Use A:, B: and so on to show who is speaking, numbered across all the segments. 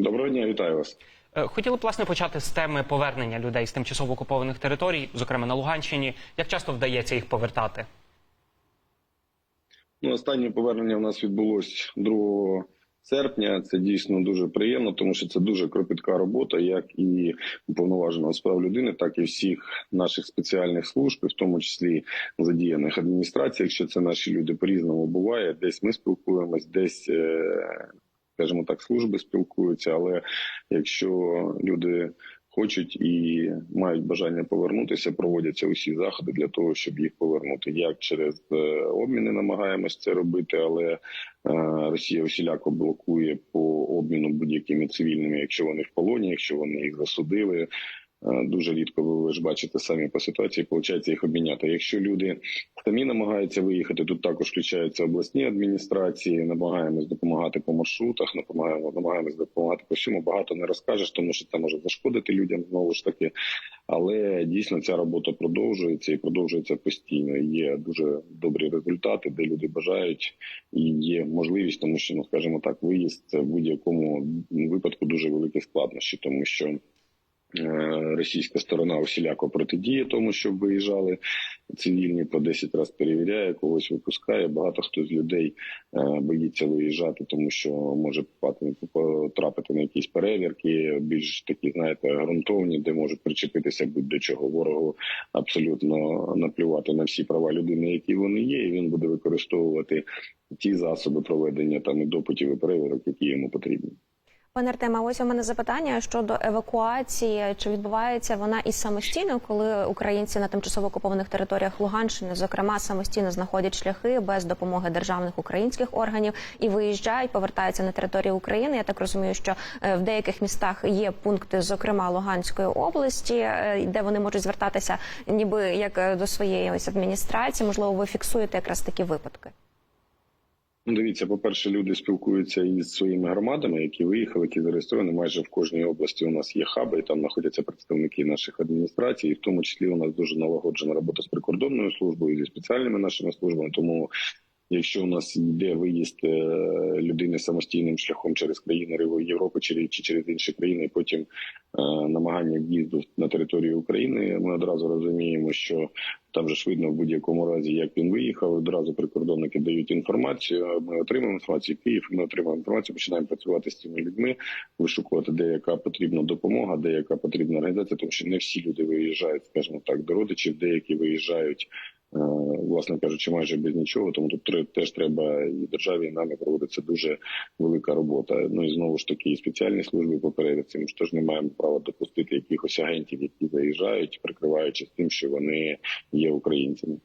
A: Доброго дня, вітаю вас.
B: Е, Хотіли б власне почати з теми повернення людей з тимчасово окупованих територій, зокрема на Луганщині. Як часто вдається їх повертати?
A: Ну, останнє повернення в нас відбулось 2 серпня. Це дійсно дуже приємно, тому що це дуже кропітка робота, як і уповноваженого з прав людини, так і всіх наших спеціальних служб, в тому числі задіяних адміністрацій. Якщо це наші люди по-різному буває, десь ми спілкуємось, десь. Скажімо так, служби спілкуються, але якщо люди хочуть і мають бажання повернутися, проводяться усі заходи для того, щоб їх повернути. Як через е, обміни намагаємось це робити, але е, Росія усіляко блокує по обміну будь-якими цивільними, якщо вони в полоні, якщо вони їх засудили. Е, Дуже рідко ви, ви ж бачите самі по ситуації, виходить їх обміняти. Якщо люди самі намагаються виїхати, тут також включаються обласні адміністрації. Намагаємось допомагати по маршрутах, намагаємо намагаємось допомагати по всьому. Багато не розкажеш, тому що це може зашкодити людям знову ж таки. Але дійсно ця робота продовжується і продовжується постійно. Є дуже добрі результати, де люди бажають і є можливість, тому що ну скажімо так, виїзд в будь-якому випадку дуже великі складнощі, тому що. Е, Російська сторона усіляко протидіє тому, щоб виїжджали цивільні по 10 разів перевіряє, когось випускає. Багато хто з людей е, боїться виїжджати, тому що може потрапити на якісь перевірки, більш такі, знаєте, ґрунтовні, де можуть причепитися будь-до чого. Ворогу абсолютно наплювати на всі права людини, які вони є, і він буде використовувати ті засоби проведення там і допитів і перевірок, які йому потрібні.
C: Пане Артеме, ось у мене запитання щодо евакуації. Чи відбувається вона і самостійно, коли українці на тимчасово окупованих територіях Луганщини, зокрема, самостійно знаходять шляхи без допомоги державних українських органів і виїжджають, повертаються на територію України? Я так розумію, що е, в деяких містах є пункти, зокрема Луганської області, е, де вони можуть звертатися, ніби як е, до своєї ось адміністрації. Можливо, ви фіксуєте якраз такі випадки.
A: Ну, дивіться, по-перше, люди спілкуються із своїми громадами, які виїхали, які зареєстровані. Майже в кожній області у нас є хаби, і там знаходяться представники наших адміністрацій. І в тому числі у нас дуже налагоджена робота з прикордонною службою зі спеціальними нашими службами. Тому, якщо у нас йде виїзд е, людини самостійним шляхом через країни Європи чи через інші країни, і потім е, намагання в'їзду на територію України, ми одразу розуміємо, що там же ж видно в будь-якому разі, як він виїхав. Одразу прикордонники дають інформацію. Ми отримуємо інформацію. Київ. Ми отримуємо інформацію. Починаємо працювати з цими людьми, вишукувати, де яка потрібна допомога, де яка потрібна організація, тому що не всі люди виїжджають, скажімо так, до родичів, деякі виїжджають. Е, Власне кажучи, майже без нічого, тому тут теж треба і державі і нами проводиться дуже велика робота. Ну і знову ж таки, і спеціальні служби попереду цим. Ми ж теж не маємо права допустити якихось агентів, які заїжджають, прикриваючись тим, що вони є українцями.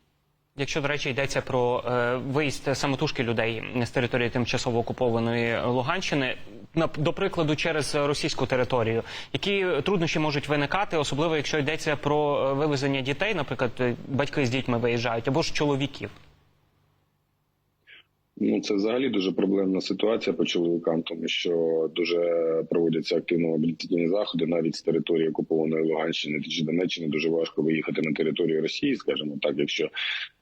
B: Якщо, до речі, йдеться про е, виїзд самотужки людей з території тимчасово окупованої Луганщини, на до прикладу, через російську територію, які труднощі можуть виникати, особливо якщо йдеться про е, вивезення дітей, наприклад, е, батьки з дітьми виїжджають або ж чоловіків.
A: Ну це взагалі дуже проблемна ситуація по чоловікам, тому що дуже проводяться активно мобілізаційні заходи навіть з території окупованої Луганщини чи Донеччини. Дуже важко виїхати на територію Росії, скажімо так, якщо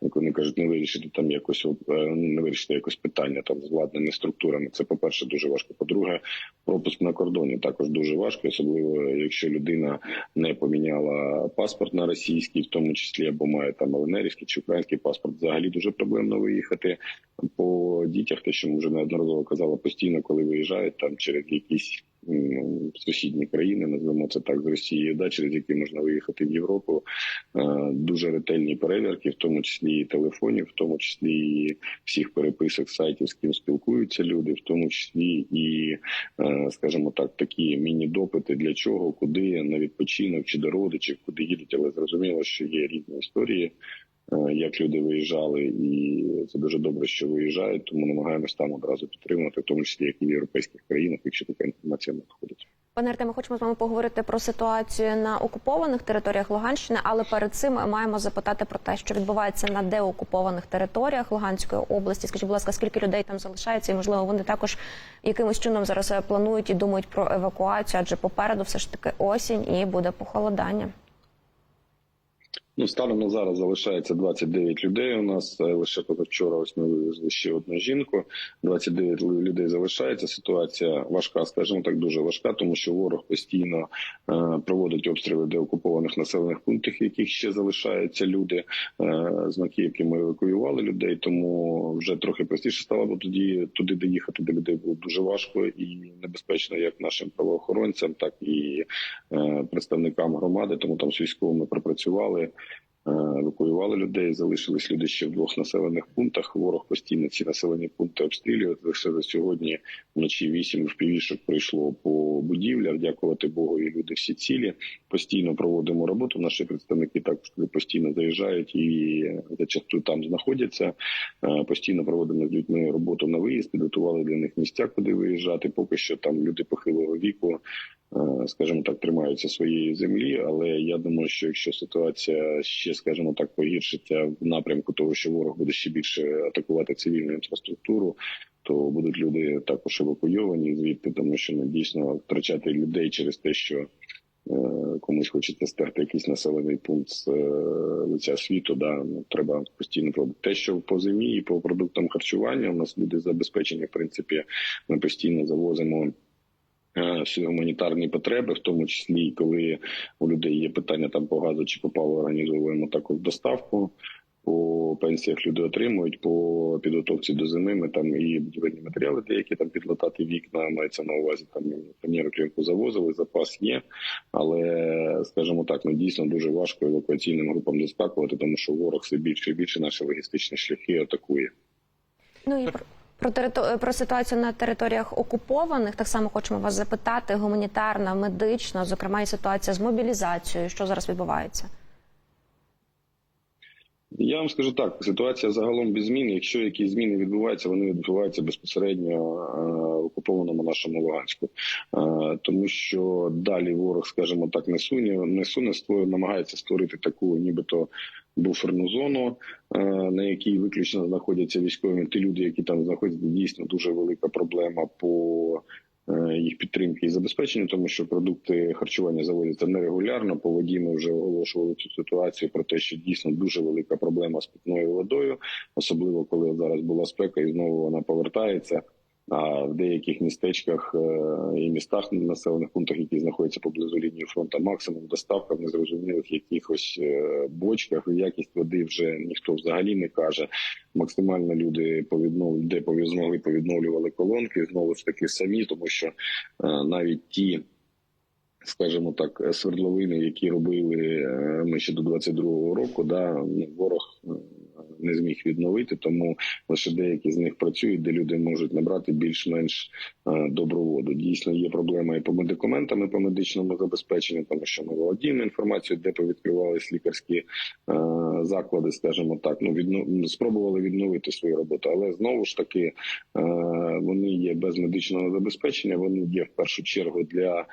A: як вони кажуть, не вирішити там якось е, ну, не вирішити якось питання там з владними структурами. Це по перше дуже важко. По-друге, пропуск на кордоні також дуже важко, особливо якщо людина не поміняла паспорт на російський, в тому числі або має там ЛНРівський чи український паспорт. Взагалі дуже проблемно виїхати по дітях, те, що ми вже неодноразово казали постійно, коли виїжджають там через якісь сусідні країни, назвемо це так з Росією, да, через які можна виїхати в Європу. Е, Дуже ретельні перевірки, в тому числі і телефонів, в тому числі і всіх переписок сайтів, з ким спілкуються люди, в тому числі і, е, скажімо так, такі міні-допити для чого, куди на відпочинок чи до родичів, куди їдуть, але зрозуміло, що є різні історії як люди виїжджали, і це дуже добре, що виїжджають. Тому намагаємось там одразу підтримувати, в тому числі як і в європейських країнах, якщо така інформація надходить.
C: Пане Артеме, хочемо з вами поговорити про ситуацію на окупованих територіях Луганщини, але перед цим маємо запитати про те, що відбувається на деокупованих територіях Луганської області. Скажіть, будь ласка, скільки людей там залишається, і можливо вони також якимось чином зараз е, планують і думають про евакуацію, адже попереду все ж таки осінь і буде похолодання.
A: Ну, станом на зараз залишається 29 людей. У нас е, лише позавчора ось ми вивезли ще одну жінку. 29 лю- людей залишається. Ситуація важка, скажімо так, дуже важка, тому що ворог постійно е, проводить обстріли деокупованих населених пунктів, яких ще залишаються люди. Е, з Макіївки ми евакуювали людей, тому вже трохи простіше стало, бо тоді туди доїхати до людей було дуже важко і небезпечно, як нашим правоохоронцям, так і представникам громади. Тому там з військовими пропрацювали. Е, евакуювали людей. Залишились люди ще в двох населених пунктах. Ворог постійно ці населені пункти обстрілює. Лише за сьогодні вночі вісім впівішок прийшло по будівлях. Дякувати Богу, і люди всі цілі. Постійно проводимо роботу. Наші представники також постійно заїжджають і зачасту там знаходяться. Е, Постійно проводимо з людьми роботу на виїзд. Підготували для них місця, куди виїжджати. Поки що там люди похилого віку е, скажімо так, тримаються своєї землі. Але я думаю, що якщо ситуація ще, скажімо так, погіршиться в напрямку того, що ворог буде ще більше атакувати цивільну інфраструктуру, то будуть люди також евакуйовані звідти, тому що ну, дійсно втрачати людей через те, що е, комусь хочеться стерти якийсь населений пункт з е, лиця світу. Да, ну треба постійно пробувати. Те, що по зимі і по продуктам харчування, у нас люди забезпечені. В принципі, ми постійно завозимо гуманітарні потреби, в тому числі і коли у людей є питання там по газу чи по палу, організовуємо також доставку. По пенсіях люди отримують по підготовці до зими. Ми там і будівельні матеріали, деякі там підлатати вікна, мається на увазі там фанеру клінку завозили, запас є. Але скажімо так, ну дійсно дуже важко евакуаційним групам доскакувати, тому що ворог все більше і більше наші логістичні шляхи атакує.
C: Ну і про, терито- про ситуацію на територіях окупованих так само хочемо вас запитати: гуманітарна, медична, зокрема, і ситуація з мобілізацією. Що зараз відбувається?
A: Я вам скажу так: ситуація загалом без змін. Якщо якісь зміни відбуваються, вони відбуваються безпосередньо е, в окупованому нашому Луганську, Е, тому що далі ворог, скажімо так, не суне, не суне намагається створити таку, нібито буферну зону, е, на якій виключно знаходяться військові. Ті люди, які там знаходяться, дійсно дуже велика проблема по. е, Їх підтримки і забезпечення, тому що продукти харчування заводяться нерегулярно. По воді ми вже оголошували цю ситуацію про те, що дійсно дуже велика проблема з питною водою, особливо коли зараз була спека, і знову вона повертається. А в деяких містечках е, і містах населених пунктах, які знаходяться поблизу лінії фронту, максимум доставка в незрозумілих якихось е, бочках. Якість води вже ніхто взагалі не каже. Максимально люди повіднов... де змогли повідновлювали колонки знову ж таки самі, тому що е, навіть ті. Скажімо так, свердловини, які робили ми ще до 22-го року, да ворог не зміг відновити, тому лише деякі з них працюють, де люди можуть набрати більш-менш е, добру воду. Дійсно, є проблема і по медикаментам, і по медичному забезпеченню, тому що ми володіємо інформацією, де повідкривались лікарські е, заклади, скажімо так. Ну відно спробували відновити свою роботу, але знову ж таки е, вони є без медичного забезпечення. Вони є в першу чергу для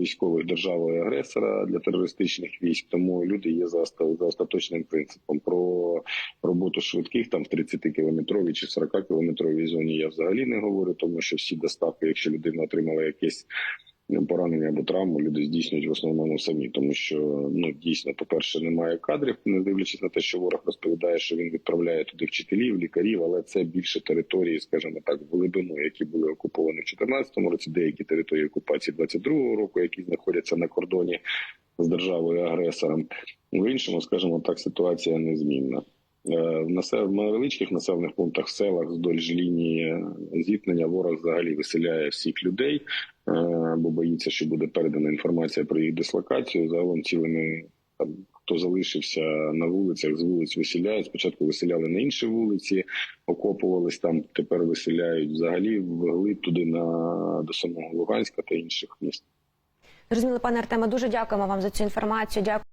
A: військових держави агресора для терористичних військ. Тому люди є за остаточним принципом. Про роботу швидких там в 30 кілометровій чи 40 кілометровій зоні я взагалі не говорю, тому що всі доставки, якщо людина отримала якесь поранення або травму, люди здійснюють в основному самі, тому що ну дійсно, по перше, немає кадрів, не дивлячись на те, що ворог розповідає, що він відправляє туди вчителів, лікарів, але це більше території, скажімо так, глибину, які були окуповані в 2014 році, деякі території окупації 22-го року, які знаходяться на кордоні з державою агресором. В іншому, скажімо так, ситуація незмінна. Е, В невеличких населених пунктах, селах вздовж лінії зіткнення ворог взагалі виселяє всіх людей, е, бо боїться, що буде передана інформація про їх дислокацію. Загалом цілими там, хто залишився на вулицях, з вулиць виселяють. Спочатку виселяли на інші вулиці, окопувались там. Тепер виселяють взагалі вглиб туди на до самого Луганська та інших міст.
C: Зрозуміло, пане Артеме, дуже дякуємо вам за цю інформацію. Дякую.